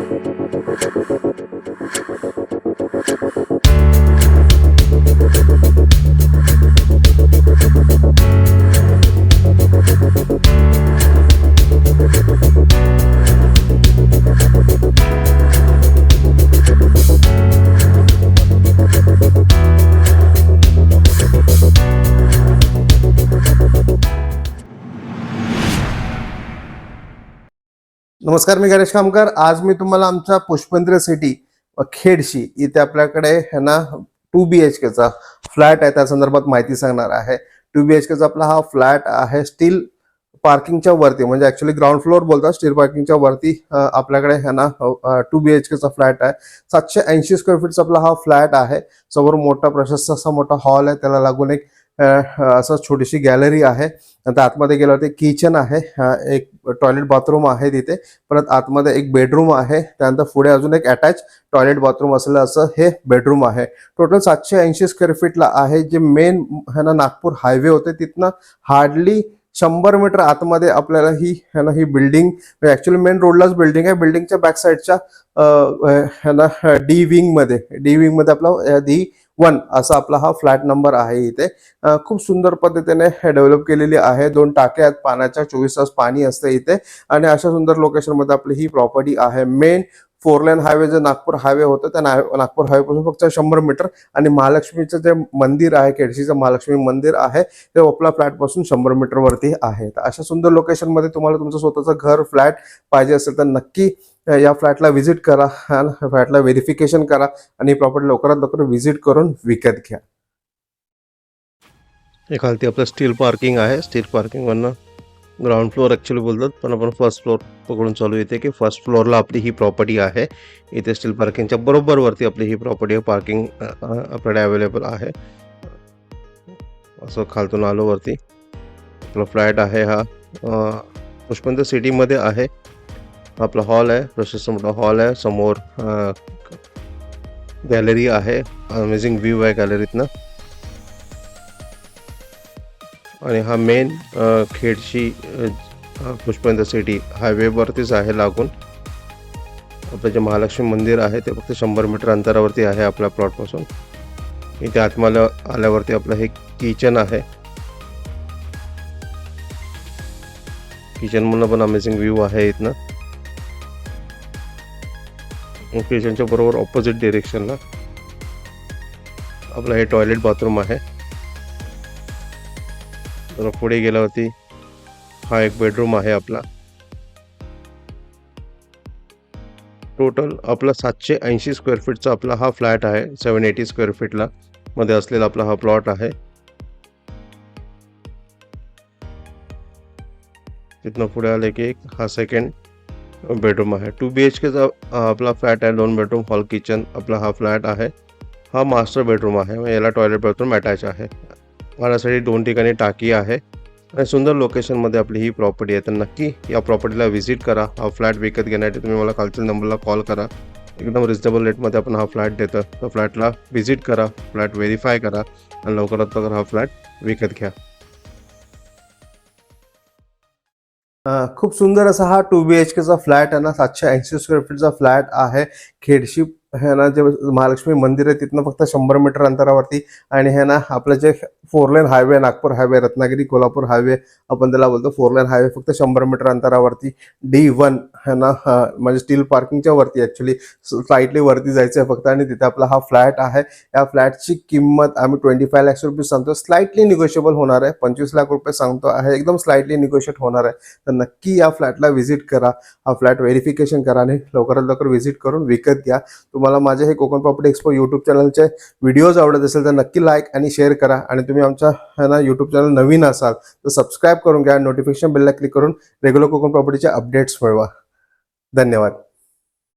ありがとうございました。नमस्कार मी गणेश कामकर. आज मी तुम्हाला आमच्या पुष्पेंद्र सिटी खेडशी इथे आपल्याकडे है ना टू बी एच केचा फ्लॅट आहे. त्या संदर्भात माहिती सांगणार आहे. टू बी एच केचा आपला हा फ्लॅट आहे स्टील पार्किंगच्या वरती. म्हणजे ऍक्च्युली ग्राउंड फ्लोअर बोलतात स्टील पार्किंगच्या वरती आपल्याकडे है ना टू बी एच केचा फ्लॅट आहे. सातशे ऐंशी स्क्वेअर फीटचा आपला हा फ्लॅट आहे. समोर मोठा प्रशस्त असा मोठा हॉल आहे. त्याला लागून एक असं छोटीशी गॅलरी आहे. नंतर आतमध्ये गेल्यावरती किचन आहे. एक टॉयलेट बाथरूम आहे तिथे. परत आतमध्ये एक बेडरूम आहे. त्यानंतर पुढे अजून एक अटॅच टॉयलेट बाथरूम असलेलं असं हे बेडरूम आहे. टोटल सातशे ऐंशी स्क्वेअर फीटला आहे. जे मेन है ना नागपूर हायवे होते. तिथनं हार्डली शंभर मीटर आतमध्ये आपल्याला ही है ना ही बिल्डिंग ऍक्च्युली मेन रोडलाच बिल्डिंग आहे. बिल्डिंगच्या बॅक साईडच्या है ना डी विंगमध्ये. डी विंगमध्ये आपला डी वन असा आपला हा फ्लॅट नंबर आहे इथे. खूप सुंदर पद्धतीने डेव्हलप केलेली आहे. दोन टाक्या आहेत पाण्याच्या चोवीस तास पाणी असते इथे. आणि अशा सुंदर लोकेशनमध्ये आपली ही प्रॉपर्टी आहे. मेन फोर लाईन हायवे जे नागपूर हायवे होतं त्या नागपूर हायवेपासून फक्त शंभर मीटर आणि महालक्ष्मीचं जे मंदिर आहे केडशीचं महालक्ष्मी मंदिर आहे ते ओपला फ्लॅटपासून शंभर मीटरवरती आहे. तर अशा सुंदर लोकेशनमध्ये तुम्हाला तुमचं स्वतःचं घर फ्लॅट पाहिजे असेल तर नक्की या फ्लॅटला व्हिजिट करा आणि फ्लॅटला व्हेरिफिकेशन करा आणि प्रॉपर्टी लवकरात लवकर व्हिजिट करून विकत घ्या. हे खालती आपलं स्टील पार्किंग आहे स्टील पार्किंगवरनं ग्राउंड फ्लोअर ॲक्च्युली बोलतात पण आपण फर्स्ट फ्लोअर पकडून चालू येते की फर्स्ट फ्लोअरला आपली ही प्रॉपर्टी आहे. इथे स्टील पार्किंगच्या बरोबरवरती आपली ही प्रॉपर्टी आहे पार्किंग आपल्याकडे अवेलेबल आहे. असं खालतून आलो वरती. आपला फ्लॅट आहे हा. पुष्पंत सिटीमध्ये आहे. आपला हॉल आहे प्रशस्त मोठा हॉल आहे. समोर गॅलरी आहे. अमेझिंग व्ह्यू आहे गॅलरीतनं आणि हा मेन खेडशी पुष्पेंद्र सिटी हायवेवरतीच आहे लागून. आपलं जे महालक्ष्मी मंदिर आहे ते फक्त शंभर मीटर अंतरावरती आहे आपल्या प्लॉटपासून इथे आत्माला आल्यावरती आपलं हे किचन आहे. किचनमधनं पण अमेझिंग व्ह्यू आहे इथनं. किचनच्या बरोबर ऑपोजिट डिरेक्शनला आपलं हे टॉयलेट बाथरूम आहे. तर पुढे गेल्यावरती हा एक बेडरूम आहे आपला. टोटल आपला सातशे ऐंशी स्क्वेअर फीटचा आपला हा फ्लॅट आहे सेवन एटी स्क्वेअर फीटला मध्ये असलेला आपला हा प्लॉट आहे. तिथनं पुढे आले की एक हा सेकंड बेडरूम आहे. टू बी एच केचा आपला फ्लॅट आहे दोन बेडरूम हॉल किचन आपला हा फ्लॅट आहे. हा मास्टर बेडरूम आहे. याला टॉयलेट बाथरूम अटॅच आहे. पाण्यासाठी दोन ठिकाणी टाकी आहे. आणि सुंदर लोकेशनमध्ये आपली ही प्रॉपर्टी आहे. तर नक्की या प्रॉपर्टीला व्हिजिट करा. हा फ्लॅट विकत घेण्यासाठी तुम्ही मला खालच्या नंबरला कॉल करा. एकदम रिजनेबल रेटमध्ये आपण हा फ्लॅट देतो. तर फ्लॅटला व्हिजिट करा. फ्लॅट व्हेरीफाय करा. आणि लवकरात लवकर हा फ्लॅट विकत घ्या. खूप सुंदर असा हा टू बी एच केचा फ्लॅट आहे ना. सातशे ऐंशी स्क्वेअर फीटचा फ्लॅट आहे. खेडशी ह्या ना जे महालक्ष्मी मंदिर आहे तिथनं फक्त शंभर मीटर अंतरावरती. आणि हे ना आपलं जे four lane highway Nagpur highway Ratnagiri Kolhapur highway आपण त्याला बोलतो फोर लाईन हायवे फक्त शंभर मीटर अंतरावरती. डी वन है ना? म्हणजे स्टील पार्किंगच्या वरती ऍक्च्युली स्लाइटली वरती जायचं आहे फक्त आणि तिथे आपला हा फ्लॅट आहे. या फ्लॅटची किंमत आम्ही ट्वेंटी फाय लॅक्स रुपये सांगतो स्लाइटली निगोशिएबल होणार आहे. पंचवीस लाख रुपये सांगतो आहे. एकदम स्लाइटली निगोशिएट होणार आहे. तर नक्की या फ्लॅटला व्हिजिट करा. हा फ्लॅट व्हेरिफिकेशन करा आणि लवकरात लवकर व्हिजिट करून विकत घ्या. तुम्हाला माझे हे कोकण प्रॉपर्टी एक्सपो यूट्यूब चॅनलचे व्हिडिओज आवडत असेल तर नक्की लाईक आणि शेअर करा. आणि तुम्ही आमच्या है ना यूट्यूब चॅनल नवीन असाल तर सबस्क्राईब करून घ्या. नोटिफिकेशन बेलला क्लिक करून रेग्युलर कोकण प्रॉपर्टीचे अपडेट्स मिळवा. धन्यवाद.